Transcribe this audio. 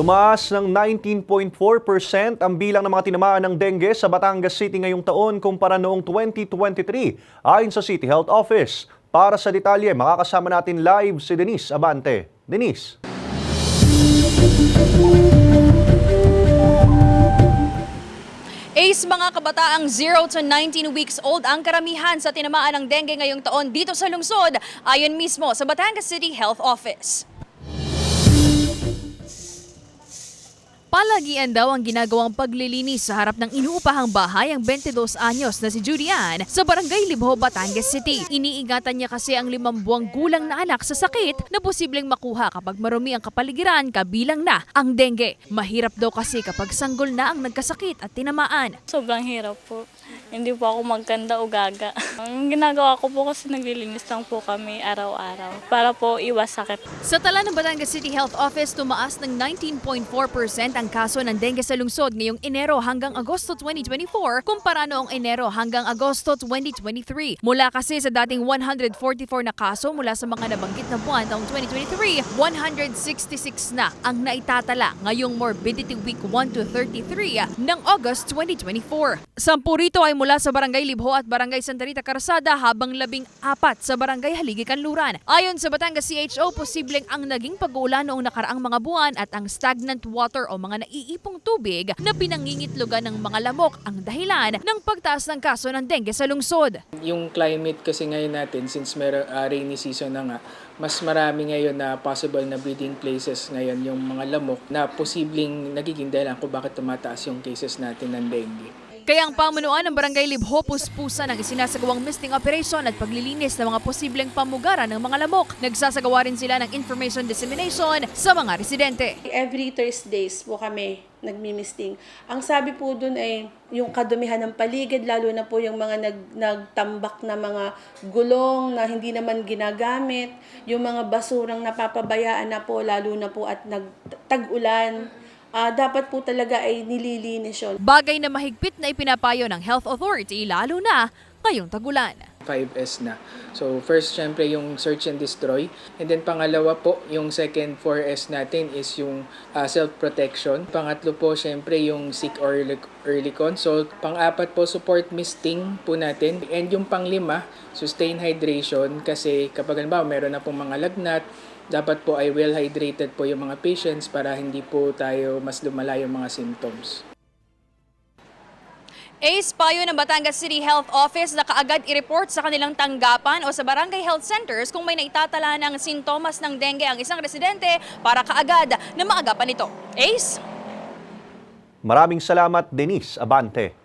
Tumaas ng 19.4% ang bilang ng mga tinamaan ng dengue sa Batangas City ngayong taon kumpara noong 2023 ayon sa City Health Office. Para sa detalye, makakasama natin live si Denise Abante. Denise. Ace, mga kabataang 0 to 19 weeks old ang karamihan sa tinamaan ng dengue ngayong taon dito sa lungsod, ayon mismo sa Batangas City Health Office. Palagian daw ang ginagawang paglilinis sa harap ng inuupahang bahay ang 22 anyos na si Judy Ann sa Barangay Libho, Batangas City. Iniingatan niya kasi ang limang buwang gulang na anak sa sakit na posibleng makuha kapag marumi ang kapaligiran kabilang na ang dengue. Mahirap daw kasi kapag sanggol na ang nagkasakit at tinamaan. Sobrang hirap po. Hindi po ako magkanda o gaga. Ang ginagawa ko po kasi naglilinis lang po kami araw-araw para po iwas sakit. Sa tala ng Batangas City Health Office, tumaas ng 19.4% ang kaso ng dengue sa lungsod ngayong Enero hanggang Agosto 2024 kumpara noong Enero hanggang Agosto 2023. Mula kasi sa dating 144 na kaso mula sa mga nabanggit na buwan taong 2023, 166 na ang naitatala ngayong Morbidity Week 1 to 33 ng August 2024. Sampu rito ay mula sa Barangay Libho at Barangay Santa Rita Carasada habang labing apat sa Barangay Haligi Kanluran. Ayon sa Batangas CHO, posibleng ang naging pag-uulan noong nakaraang mga buwan at ang stagnant water o mga naiipong tubig na pinangingitlogan ng mga lamok ang dahilan ng pagtaas ng kaso ng dengue sa lungsod. Yung climate kasi ngayon natin, since meron uh, rainy season na nga, mas marami ngayon na possible na breeding places ngayon yung mga lamok na posibleng nagiging dahilan kung bakit tumataas yung cases natin ng dengue. Kaya ang pamunuan ng Barangay Libho puspusa ng isinasagawang misting operation at paglilinis ng mga posibleng pamugaran ng mga lamok. Nagsasagawa rin sila ng information dissemination sa mga residente. Every Thursdays po kami nagmi-misting. Ang sabi po dun ay yung kadumihan ng paligid, lalo na po yung mga nag, nagtambak na mga gulong na hindi naman ginagamit, yung mga basurang napapabayaan na po, lalo na po at nagtag-ulan. Ah, dapat po talaga ay nililinis yun. Bagay na mahigpit na ipinapayo ng Health Authority lalo na ngayong tagulan. 5S na. So first, syempre yung search and destroy. And then pangalawa po, yung second 4S natin is yung uh, self-protection. Pangatlo po, syempre yung seek early, early consult. Pang-apat po, support misting po natin. And yung panglima, sustain hydration kasi kapag halimbawa meron na pong mga lagnat, dapat po ay well hydrated po yung mga patients para hindi po tayo mas lumala yung mga symptoms. Ace payo ng Batangas City Health Office na kaagad i-report sa kanilang tanggapan o sa barangay health centers kung may naitatala ng sintomas ng dengue ang isang residente para kaagad na maagapan ito. Ace? Maraming salamat, Denise Abante.